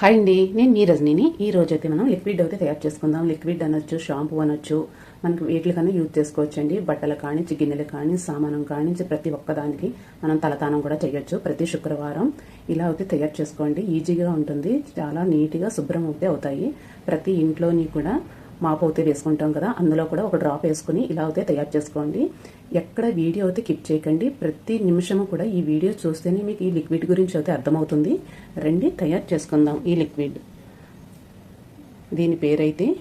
Hi అండి నేను మీ రజనీని ఈ రోజు అయితే మనం లిక్విడ్ అయితే తయారు చేసుకుందాం. లిక్విడ్ అనొచ్చు షాంపూ అనొచ్చు. మనకి వీటికన్నా యూజ్ చేసుకోవచ్చండి. బట్టలు కానీ గిన్నెలు కానీ సామానం కానీ ప్రతి ఒక్కదానికి మనం తలతానం కూడా చేయొచ్చు ప్రతి శుక్రవారం. ఇలా అయితే తయారు చేసుకోండి. ఈజీగా ఉంటుంది. చాలా నీట్గా శుభ్రం అయితే అవుతాయి. ప్రతి ఇంట్లోని కూడా మాపు అయితే వేసుకుంటాం కదా అందులో కూడా ఒక డ్రాప్ వేసుకుని ఇలా అయితే తయారు చేసుకోండి. ఎక్కడ వీడియో అయితే కిప్ చేయకండి ప్రతి నిమిషము కూడా ఈ వీడియో చూస్తేనే మీకు ఈ లిక్విడ్ గురించి అయితే అర్థమవుతుంది. రండి తయారు చేసుకుందాం ఈ లిక్విడ్. దీని పేరైతే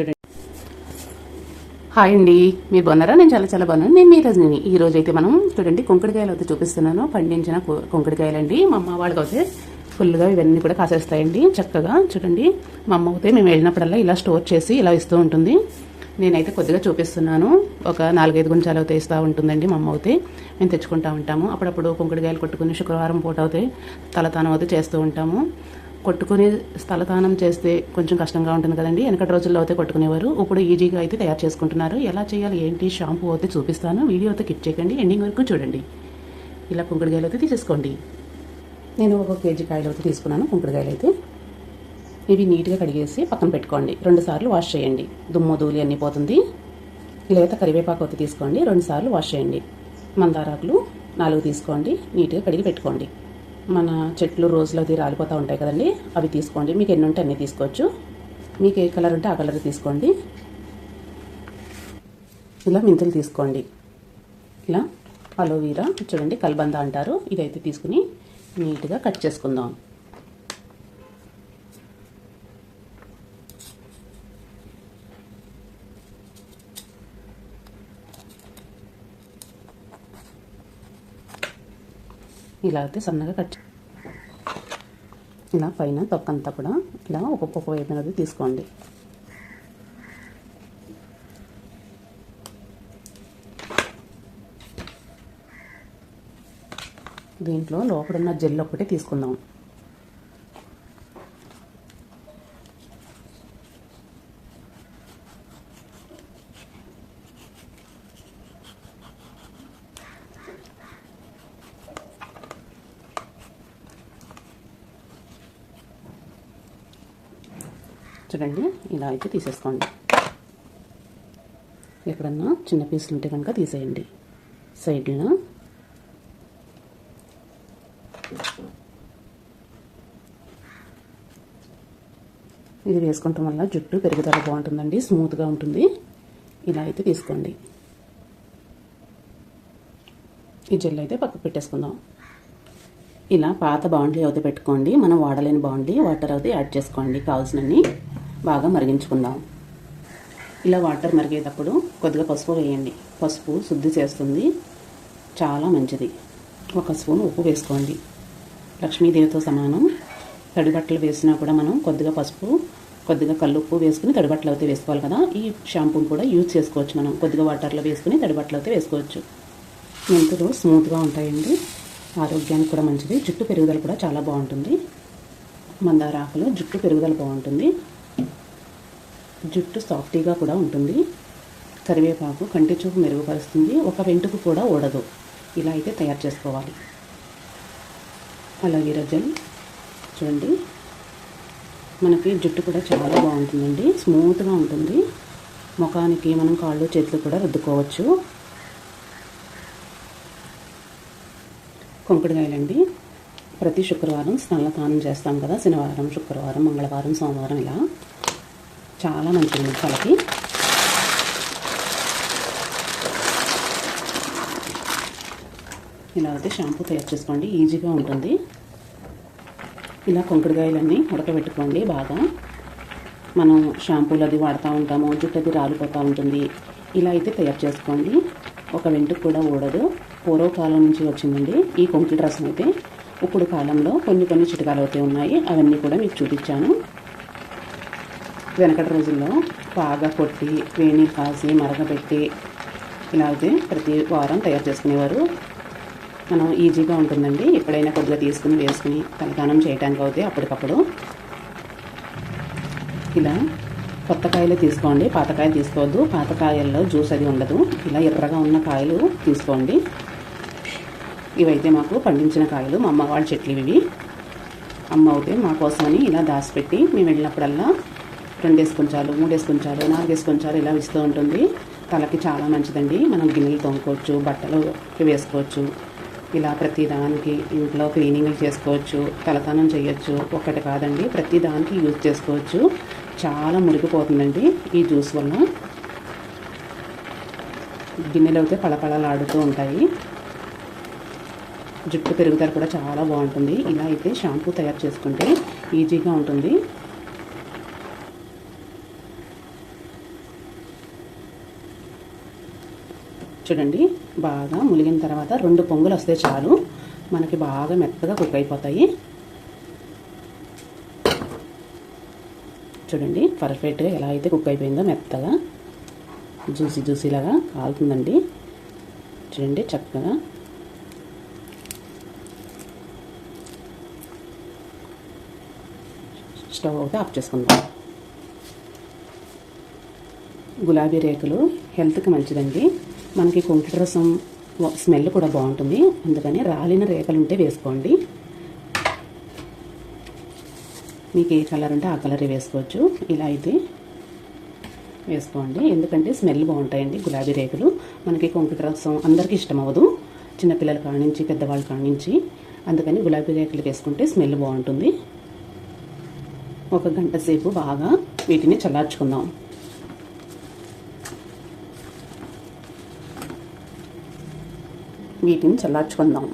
చూడండి. హాయ్ అండి మీరు బాగున్నారా? నేను చాలా చాలా బాగున్నాను. నేను మీ రజని ఈ రోజు అయితే మనం చూడండి కుంకుడికాయలు అయితే చూపిస్తున్నాను. పండించిన కు- కుంకుడికాయలండి. మా అమ్మ వాళ్ళకి అయితే ఫుల్గా ఇవన్నీ కూడా కాసేస్తాయండి. చక్కగా చూడండి మా అమ్మ అయితే మేము వెళ్ళినప్పుడల్లా ఇలా స్టోర్ చేసి ఇలా ఇస్తూ ఉంటుంది. నేనైతే కొద్దిగా చూపిస్తున్నాను. ఒక నాలుగైదు గుంచాలు అయితే ఇస్తూ ఉంటుందండి మా అమ్మ అయితే. మేము తెచ్చుకుంటా ఉంటాము. అప్పుడప్పుడు కుంకుడుగాయలు కొట్టుకుని శుక్రవారం పూట అయితే తలతానం అయితే చేస్తూ ఉంటాము. కొట్టుకుని స్థలదానం చేస్తే కొంచెం కష్టంగా ఉంటుంది కదండి. వెనకటి రోజుల్లో అయితే కొట్టుకునేవారు. ఇప్పుడు ఈజీగా అయితే తయారు చేసుకుంటున్నారు. ఎలా చేయాలి ఏంటి షాంపూ అయితే చూపిస్తాను. వీడియో అయితే కిప్ చేయకండి. ఎండింగ్ వరకు చూడండి. ఇలా కుంకుడుగాయలు అయితే తీసేసుకోండి. నేను ఒక కేజీ కాయలు అయితే తీసుకున్నాను కుంకుడుకాయలు అయితే. ఇవి నీట్గా కడిగేసి పక్కన పెట్టుకోండి. రెండు సార్లు వాష్ చేయండి. దుమ్ము ధూళి అన్నీ పోతుంది. లేత కరివేపాకు అయితే తీసుకోండి. రెండు సార్లు వాష్ చేయండి. మందారాకులు నాలుగు తీసుకోండి. నీట్గా కడిగి పెట్టుకోండి. మన చెట్లు రోజులు అది రాలిపోతూ ఉంటాయి కదండి అవి తీసుకోండి. మీకు ఎన్ని ఉంటే అన్నీ తీసుకోవచ్చు. మీకు ఏ కలర్ ఉంటే ఆ కలర్ తీసుకోండి. ఇలా మెంతులు తీసుకోండి. ఇలా అలోవీరా చూడండి కల్బంద అంటారు. ఇదైతే తీసుకుని నీట్గా కట్ చేసుకుందాం. ఇలా అయితే సన్నగా కట్ ఇలా పైన తొక్కంతా కూడా ఇలా ఒక్కొక్క వైపు అనేది తీసుకోండి. దీంట్లో లోపడున్న జెల్ ఒకటి తీసుకుందాం. చూడండి ఇలా అయితే తీసేసుకోండి. ఎక్కడన్నా చిన్న పీసులు ఉంటే కనుక తీసేయండి. సైడ్లో ఇది వేసుకోవటం వల్ల జుట్టు పెరుగుదల బాగుంటుందండి స్మూత్గా ఉంటుంది. ఇలా అయితే తీసుకోండి. ఈ జెల్ అయితే పక్కకు పెట్టేసుకుందాం. ఇలా పాత బాండ్లీ అయితే పెట్టుకోండి మనం వాడలేని బాండ్లీ వాటర్ అయితే యాడ్ చేసుకోండి కావాల్సినన్ని బాగా మరిగించుకుందాం. ఇలా వాటర్ మరిగేటప్పుడు కొద్దిగా పసుపు వేయండి. పసుపు శుద్ధి చేస్తుంది. చాలా మంచిది. ఒక స్పూన్ ఉప్పు వేసుకోండి. లక్ష్మీదేవితో సమానం. తడిబట్టలు వేసినా కూడా మనం కొద్దిగా పసుపు కొద్దిగా కల్లుప్పు వేసుకుని తడిబట్టలు అయితే వేసుకోవాలి కదా. ఈ షాంపూని కూడా యూజ్ చేసుకోవచ్చు మనం. కొద్దిగా వాటర్లో వేసుకుని తడిబట్టలు అయితే వేసుకోవచ్చు. మెంతులు స్మూత్గా ఉంటాయండి. ఆరోగ్యానికి కూడా మంచిది. జుట్టు పెరుగుదల కూడా చాలా బాగుంటుంది. మందార ఆకులు జుట్టు పెరుగుదల బాగుంటుంది. జుట్టు సాఫ్టీగా కూడా ఉంటుంది. కరివేపాకు కంటి చూపు మెరుగుపరుస్తుంది. ఒక వెంటుకు కూడా ఊడదు. ఇలా అయితే తయారు చేసుకోవాలి. అలాగే జెల్ చూడండి. మనకి జుట్టు కూడా చాలా బాగుంటుందండి. స్మూత్గా ఉంటుంది. ముఖానికి మనం కాళ్ళు చేతులు కూడా రుద్దుకోవచ్చు. కొంకుడుగాయలండి ప్రతి శుక్రవారం స్నానం చేస్తాం కదా. శనివారం శుక్రవారం మంగళవారం సోమవారం ఇలా. చాలా మంచిది కలిపి ఇలా అయితే షాంపూ తయారు చేసుకోండి. ఈజీగా ఉంటుంది. ఇలా కొంకుడుకాయలన్నీ ఉడకబెట్టుకోండి బాగా. మనం షాంపూలు అది వాడుతూ ఉంటాము జుట్టు అది రాలిపోతూ ఉంటుంది. ఇలా అయితే తయారు చేసుకోండి. ఒక వెంటుకు కూడా ఊడదు. పూర్వకాలం నుంచి వచ్చిందండి ఈ కొంకుడు రసం అయితే. ఇప్పుడు కాలంలో కొన్ని కొన్ని చిటకాలు అయితే ఉన్నాయి. అవన్నీ కూడా మీకు చూపించాను. వెనకటి రోజుల్లో బాగా కొట్టి వేణి కాసి మరగబెట్టి ఇలా అయితే ప్రతి వారం తయారు చేసుకునేవారు. మనం ఈజీగా ఉంటుందండి. ఎప్పుడైనా కొద్దిగా తీసుకుని వేసుకుని తలదానం చేయడానికి అయితే అప్పటికప్పుడు ఇలా కొత్త కాయలు తీసుకోండి. పాతకాయలు తీసుకోవద్దు. పాతకాయల్లో జ్యూస్ అది ఉండదు. ఇలా ఎర్రగా ఉన్న కాయలు తీసుకోండి. ఇవైతే మాకు పండించిన కాయలు. మా అమ్మ వాళ్ళ చెట్లు ఇవి. అమ్మ అయితే మా కోసమని ఇలా దాచిపెట్టి మేము వెళ్ళినప్పుడల్లా రెండు వేసుకొంచాలు మూడు వేసుకొంచాలు నాలుగు వేసుకొంచాలు ఇలా ఇస్తూ ఉంటుంది. తలకి చాలా మంచిదండి. మనం గిన్నెలు తోముకోవచ్చు బట్టలు వేసుకోవచ్చు. ఇలా ప్రతి దానికి ఇంట్లో క్లీనింగ్ చేసుకోవచ్చు తలతనం చేయొచ్చు ఒక్కటి కాదండి. ప్రతి దానికి యూజ్ చేసుకోవచ్చు. చాలా మురిగిపోతుందండి ఈ జ్యూస్ వల్ల. గిన్నెలు అయితే పళపళలాడుతూ ఉంటాయి. జుట్టు పెరుగుదల కూడా చాలా బాగుంటుంది. ఇలా అయితే షాంపూ తయారు చేసుకుంటే ఈజీగా ఉంటుంది. చూడండి బాగా ములిగిన తర్వాత రెండు పొంగులు వస్తే చాలు. మనకి బాగా మెత్తగా కుక్ అయిపోతాయి. చూడండి పర్ఫెక్ట్గా ఎలా అయితే కుక్ అయిపోయిందో మెత్తగా. జ్యూసీ జ్యూసీలాగా కాలుతుందండి. చూడండి చక్కగా. స్టవ్ అయితే ఆఫ్ చేసుకుందాం. గులాబీ రేకులు హెల్త్కి మంచిదండి. మనకి కుంకుడు రసం స్మెల్ కూడా బాగుంటుంది. అందుకని రాలిన రేఖలు ఉంటే వేసుకోండి. మీకు ఏ కలర్ ఉంటే ఆ కలరే వేసుకోవచ్చు. ఇలా అయితే వేసుకోండి. ఎందుకంటే స్మెల్ బాగుంటాయండి గులాబీ రేకులు. మనకి కుంకుడు రసం అందరికీ ఇష్టం అవ్వదు. చిన్నపిల్లల కానించి పెద్దవాళ్ళ కానించి అందుకని గులాబీ రేకులు వేసుకుంటే స్మెల్ బాగుంటుంది. ఒక గంట సేపు బాగా వీటిని చల్లార్చుకుందాం. వీటిని చల్లార్చుకుందాం.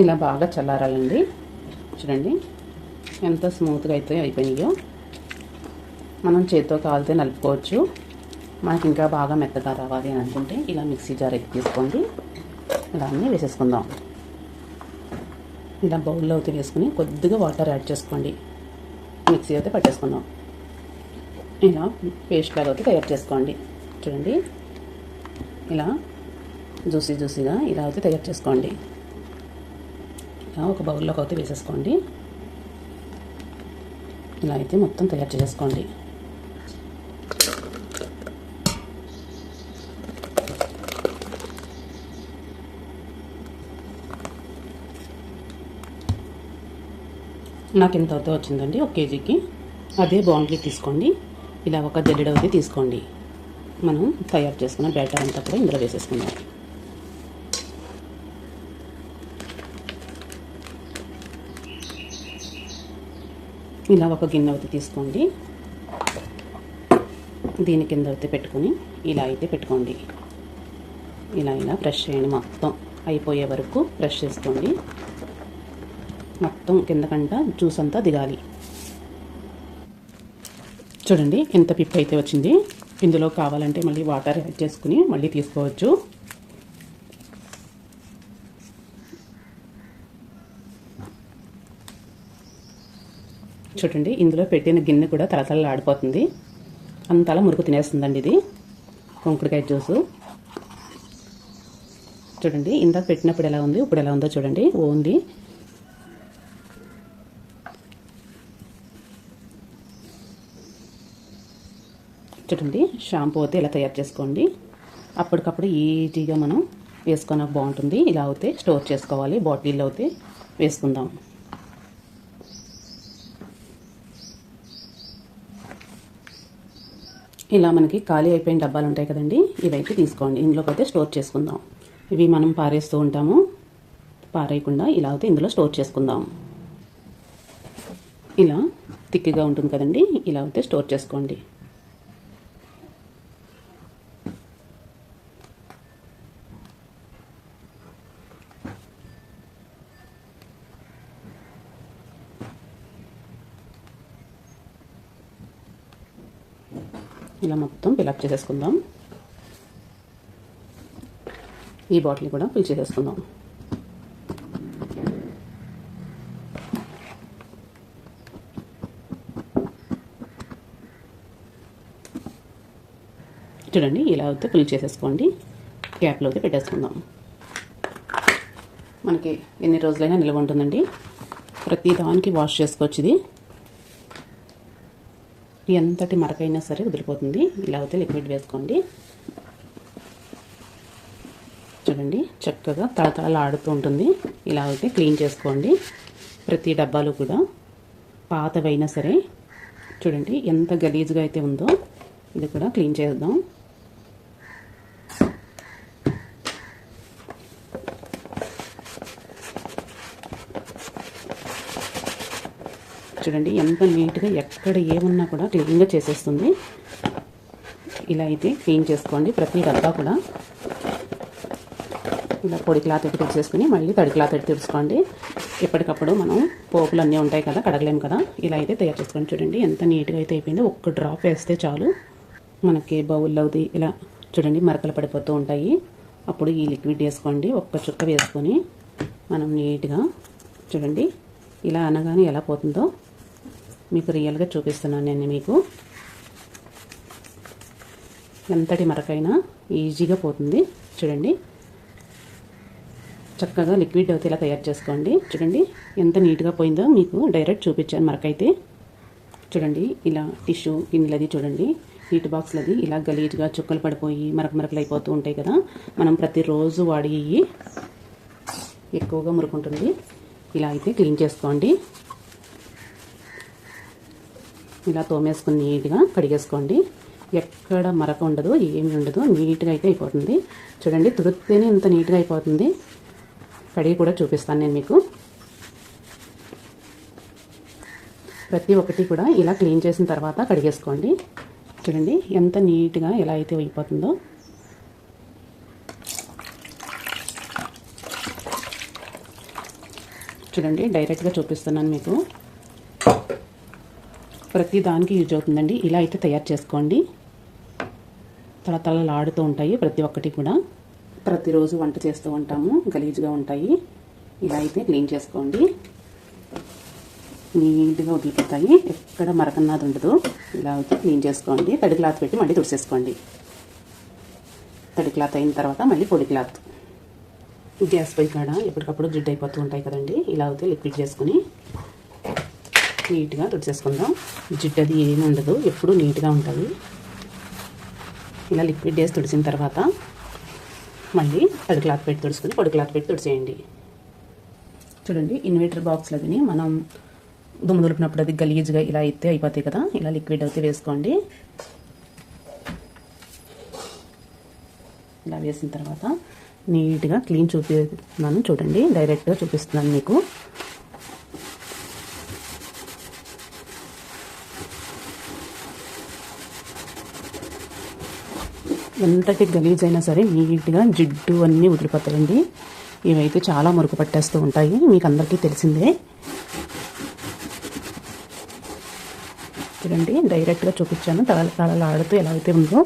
ఇలా బాగా చల్లారాలండి. చూడండి ఎంత స్మూత్గా అయితే అయిపోయినాయో. మనం చేతితో కాలితే నలుపుకోవచ్చు. మనకి ఇంకా బాగా మెత్తగా రావాలి అని అనుకుంటే ఇలా మిక్సీ జార్ ఎత్తి తీసుకోండి. ఇలా అన్నీ వేసేసుకుందాం. ఇలా బౌల్లో అయితే వేసుకుని కొద్దిగా వాటర్ యాడ్ చేసుకోండి. మిక్సీ అయితే పట్టేసుకుందాం. ఇలా పేస్ట్ లాగా అయితే తయారు చేసుకోండి. చూడండి. ఇలా జ్యూసీ జ్యూసీగా ఇలా అయితే తయారు చేసుకోండి. ఇలా ఒక బౌల్లోకి అయితే వేసేసుకోండి. ఇలా అయితే మొత్తం తయారు చేసుకోండి. నాకు ఎంత అవుతా వచ్చిందండి ఒక కేజీకి. అదే బాండ్లీ తీసుకోండి. ఇలా ఒక జల్లెడవది తీసుకోండి. మనం తయారు చేసుకున్న బ్యాటర్ అంతా కూడా ఇందులో వేసేసుకుందాం. ఇలా ఒక గిన్నె అయితే తీసుకోండి. దీని కింద అయితే పెట్టుకొని ఇలా అయితే పెట్టుకోండి. ఇలా ఇలా బ్రష్ చేయండి మొత్తం. అయిపోయే వరకు బ్రష్ చేసుకోండి. మొత్తం కిందకంట జ్యూస్ అంతా దిగాలి. చూడండి ఎంత పిప్ అయితే వచ్చింది. ఇందులో కావాలంటే మళ్ళీ వాటర్ యాడ్ చేసుకుని మళ్ళీ తీసుకోవచ్చు. చూడండి ఇందులో పెట్టిన గిన్నె కూడా తలతల ఆడిపోతుంది. అంతలా మురుకు తినేస్తుందండి ఇది. కుంకుడుకాయ జ్యూసు చూడండి ఇందాక పెట్టినప్పుడు ఎలా ఉంది ఇప్పుడు ఎలా ఉందో చూడండి. ఓన్లీ చూడండి షాంపూ అయితే ఇలా తయారు చేసుకోండి. అప్పటికప్పుడు ఈజీగా మనం వేసుకున్న బాగుంటుంది ఇలా అయితే స్టోర్ చేసుకోవాలి. బాటిల్లో అయితే వేసుకుందాం. ఇలా మనకి ఖాళీ అయిపోయిన డబ్బాలు ఉంటాయి కదండి. ఇవైతే తీసుకోండి. ఇందులోకి అయితే స్టోర్ చేసుకుందాం. ఇవి మనం పారేస్తూ ఉంటాము. పారేయకుండా ఇలా అయితే ఇందులో స్టోర్ చేసుకుందాం. ఇలా తిక్కిగా ఉంటుంది కదండి. ఇలా అయితే స్టోర్ చేసుకోండి. ఇలా మొత్తం ఫిలప్ చేసేసుకుందాం. ఈ బాటిల్ కూడా ఫిల్ చేసేసుకుందాం. చూడండి ఇలా అయితే ఫిల్ చేసేసుకోండి. క్యాప్లో అయితే పెట్టేసుకుందాం. మనకి ఎన్ని రోజులైనా నిల్వ ఉంటుందండి. ప్రతి దానికి వాష్ చేసుకోవచ్చు ఇది. ఎంతటి మరకైనా సరే వదిలిపోతుంది. ఇలా అయితే లిక్విడ్ వేసుకోండి. చూడండి చక్కగా తళతళలాడుతూ ఉంటుంది. ఇలా అయితే క్లీన్ చేసుకోండి. ప్రతి డబ్బాలు కూడా పాతవైనా సరే చూడండి ఎంత గలీజ్గా అయితే ఉందో ఇది కూడా క్లీన్ చేద్దాం. చూడండి ఎంత నీట్గా ఎక్కడ ఏమున్నా కూడా క్లీన్గా చేసేస్తుంది. ఇలా అయితే క్లీన్ చేసుకోండి ప్రతి డబ్బా కూడా. ఇలా పొడి క్లాత్ పెట్టి తుడిచేసుకుని మళ్ళీ తడి క్లాత్ పెట్టి తుడుచుకోండి. ఎప్పటికప్పుడు మనం పోపులు అన్నీ ఉంటాయి కదా కడగలేము కదా. ఇలా అయితే తయారు చేసుకోండి చూడండి ఎంత నీట్గా అయితే అయిపోయిందో. ఒక్క డ్రాప్ వేస్తే చాలు. మనకి బౌల్లో అవుది ఇలా చూడండి మరకలు పడిపోతూ ఉంటాయి. అప్పుడు ఈ లిక్విడ్ వేసుకోండి ఒక్క చుక్క వేసుకొని మనం నీట్గా చూడండి ఇలా అనగానే ఎలా పోతుందో. మీకు రియల్గా చూపిస్తున్నాను నేను మీకు. ఎంతటి మరకైనా ఈజీగా పోతుంది. చూడండి. చక్కగా లిక్విడ్ అయితే ఇలా తయారు చేసుకోండి. చూడండి. ఎంత నీట్గా పోయిందో మీకు డైరెక్ట్ చూపించాను మరకైతే. చూడండి. ఇలా టిష్యూ గిన్నెలది చూడండి. హీట్ బాక్స్లది ఇలా గలీజ్గా చుక్కలు పడిపోయి మరక మరకలు అయిపోతూ ఉంటాయి కదా. మనం ప్రతిరోజు వాడి ఎక్కువగా మురుకుంటుంది. ఇలా అయితే క్లీన్ చేసుకోండి. ఇలా తోమేసుకుని నీట్గా కడిగేసుకోండి. ఎక్కడ మరక ఉండదు ఏమి ఉండదు నీట్గా అయితే అయిపోతుంది. చూడండి తుడితేనే ఇంత నీట్గా అయిపోతుంది. కడిగి కూడా చూపిస్తాను నేను మీకు. ప్రతి ఒక్కటి కూడా ఇలా క్లీన్ చేసిన తర్వాత కడిగేసుకోండి. చూడండి ఎంత నీట్గా ఎలా అయితే అయిపోతుందో. చూడండి డైరెక్ట్గా చూపిస్తున్నాను మీకు. ప్రతి దానికి యూజ్ అవుతుందండి. ఇలా అయితే తయారు చేసుకోండి. తలతలలాడుతూ ఉంటాయి ప్రతి ఒక్కటి కూడా. ప్రతిరోజు వంట చేస్తూ ఉంటాము. గలీజ్గా ఉంటాయి. ఇలా అయితే క్లీన్ చేసుకోండి. నీట్గా వదిలిపోతాయి ఎక్కడ మరకన్నది ఉండదు. ఇలా అయితే క్లీన్ చేసుకోండి. తడి క్లాత్ పెట్టి మళ్ళీ తుడిసేసుకోండి. తడి క్లాత్ అయిన తర్వాత మళ్ళీ పొడి క్లాత్. గ్యాస్ పై కాడ ఎప్పటికప్పుడు జిడ్ అయిపోతూ ఉంటాయి కదండి. ఇలా అయితే లిక్విడ్ చేసుకుని నీట్గా తుడిచేసుకుందాం. జిడ్డు అది ఏమీ ఉండదు ఎప్పుడూ నీట్గా ఉంటుంది. ఇలా లిక్విడ్ వేసి తుడిచిన తర్వాత మళ్ళీ తడి క్లాత్ పెట్టి తుడుచుకుని పొడి క్లాత్ పెట్టి తుడిచేయండి. చూడండి ఇన్వర్టర్ బాక్స్లోని మనం దుమ్ము దులిపినప్పుడు అది గలీజ్గా ఇలా అయితే అయిపోతాయి కదా ఇలా లిక్విడ్ అయితే వేసుకోండి. ఇలా వేసిన తర్వాత నీట్గా క్లీన్ చూపిస్తున్నాను చూడండి డైరెక్ట్గా చూపిస్తున్నాను మీకు. ఎంతటి గలీజ్ అయినా సరే నీట్గా జిడ్డు అన్నీ వదిలిపోతాయండి ఇవైతే చాలా మురుకు పట్టేస్తూ ఉంటాయి. మీకు అందరికీ తెలిసిందే. చూడండి డైరెక్ట్గా చూపించాను. తల తలలు ఆడుతూ ఎలా అయితే ఉందో.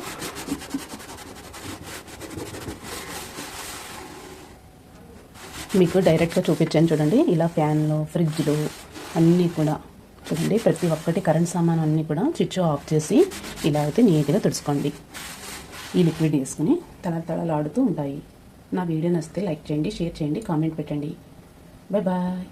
మీకు డైరెక్ట్గా చూపించాను చూడండి. ఇలా ఫ్యాన్లు ఫ్రిడ్జ్లు అన్నీ కూడా చూడండి. ప్రతి ఒక్కటి కరెంట్ సామాన్ అన్నీ కూడా స్విచ్ ఆఫ్ చేసి ఇలా అయితే నీట్గా తుడుచుకోండి. ఈ లిక్విడ్ వేసుకుని తళతళలాడుతూ ఉంటాయి. నా వీడియో నచ్చితే లైక్ చేయండి షేర్ చేయండి కామెంట్ పెట్టండి. Bye bye.